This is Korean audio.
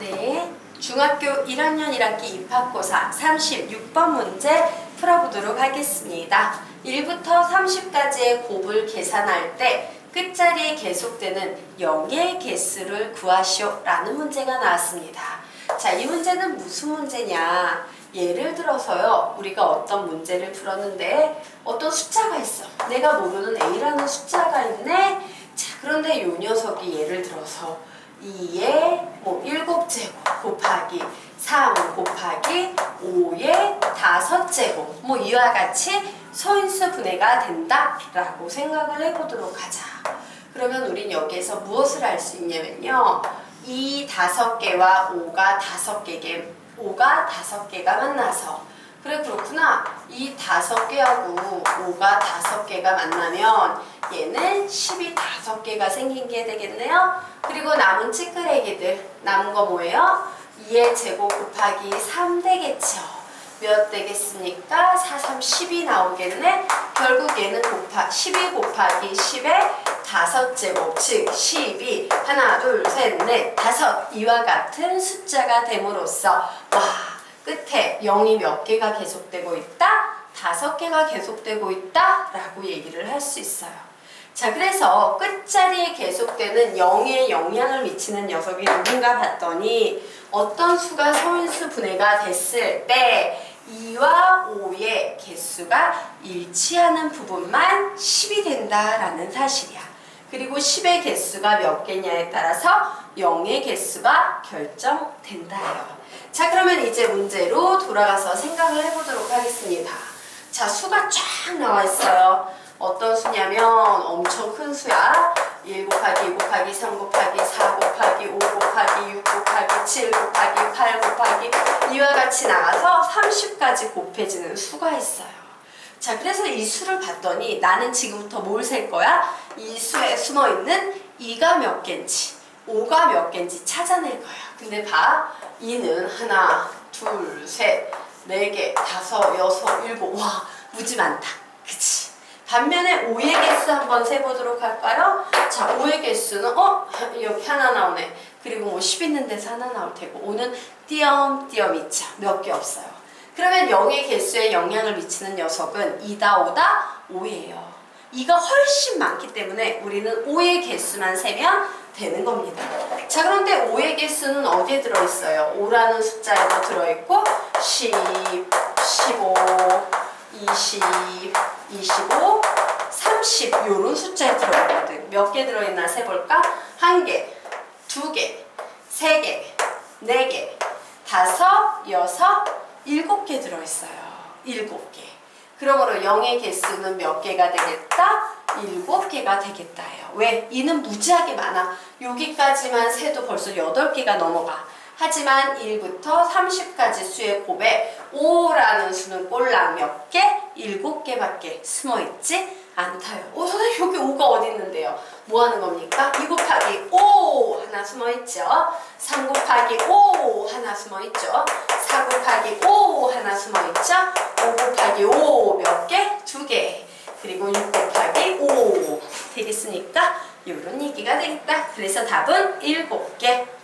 네, 중학교 1학년 1학기 입학고사 36번 문제 풀어보도록 하겠습니다. 1부터 30까지의 곱을 계산할 때 끝자리에 계속되는 0의 개수를 구하시오 라는 문제가 나왔습니다. 자, 이 문제는 무슨 문제냐? 예를 들어서요, 우리가 어떤 문제를 풀었는데 어떤 숫자가 있어. 내가 모르는 A라는 숫자가 있네. 자, 그런데 요 녀석이 예를 들어서 2의 뭐 7제곱 곱하기 3 곱하기 5의 5제곱 뭐 이와 같이 소인수 분해가 된다 라고 생각을 해보도록 하자. 그러면 우린 여기에서 무엇을 할수 있냐면요. 이 다섯 개와 5가 다섯 개게 5가 다섯 개가 만나서 그래 그렇구나. 이 다섯 개하고 5가 다섯 개가 만나면 얘는 10이 다섯 개가 생긴 게 되겠네요. 그리고 남은 찌끄레기들 남은 거 뭐예요? 2의 제곱 곱하기 3 되겠죠. 몇 되겠습니까? 4, 3, 10이 나오겠네. 결국 얘는 곱하 12 곱하기 10의 다섯 제곱 즉 12 하나 둘 셋 넷 다섯 이와 같은 숫자가 됨으로써 와 끝에 0이 몇 개가 계속되고 있다? 다섯 개가 계속되고 있다? 라고 얘기를 할 수 있어요. 자, 그래서 끝자리에 계속되는 0에 영향을 미치는 녀석이 누군가 봤더니 어떤 수가 소인수 분해가 됐을 때 2와 5의 개수가 일치하는 부분만 10이 된다라는 사실이야. 그리고 10의 개수가 몇 개냐에 따라서 0의 개수가 결정된다예요. 자, 그러면 이제 문제로 돌아가서 생각을 해보도록 하겠습니다. 자, 수가 쫙 나와 있어요. 어떤 수냐면 엄청 큰 수야. 1 곱하기 2 곱하기 3 곱하기 4 곱하기 5 곱하기 6 곱하기 7 곱하기 8 곱하기 이와 같이 나가서 30까지 곱해지는 수가 있어요. 자, 그래서 이 수를 봤더니 나는 지금부터 뭘 셀 거야? 이 수에 숨어 있는 2가 몇 개인지, 5가 몇 개인지 찾아낼 거야. 근데 봐. 2는 하나, 둘, 셋, 네 개, 다섯, 여섯, 일곱. 와, 무지 많다. 그치? 반면에 5의 개수 한번 세보도록 할까요? 자, 5의 개수는 어? 여기 하나 나오네. 그리고 뭐 10 있는 데서 하나 나올 테고 5는 띄엄띄엄 있죠. 몇 개 없어요. 그러면 0의 개수에 영향을 미치는 녀석은 2다 5다 5예요. 2가 훨씬 많기 때문에 우리는 5의 개수만 세면 되는 겁니다. 자 그런데 5의 개수는 어디에 들어있어요? 5라는 숫자에도 들어있고 10, 15, 20, 25, 30 요런 숫자에 들어있거든. 몇 개 들어있나 세볼까? 한 개, 두 개, 세 개, 네 개, 다섯, 여섯, 일곱 개 들어있어요. 일곱 개. 그러므로 0의 개수는 몇 개가 되겠다? 일곱 개가 되겠다예요. 왜? 이는 무지하게 많아. 여기까지만 세도 벌써 8개가 넘어가. 하지만 1부터 30까지 수의 곱에 5라는 수는 꼴랑 몇 개? 7개밖에 숨어있지 않다요. 오, 선생님 여기 5가 어디 있는데요? 뭐 하는 겁니까? 2 곱하기 5 하나 숨어있죠. 3 곱하기 5 하나 숨어있죠. 4 곱하기 5 하나 숨어있죠. 5 곱하기 5 몇 개? 2개. 그리고 6 곱하기 5 되겠습니까? 이런 얘기가 되겠다. 그래서 답은 7개.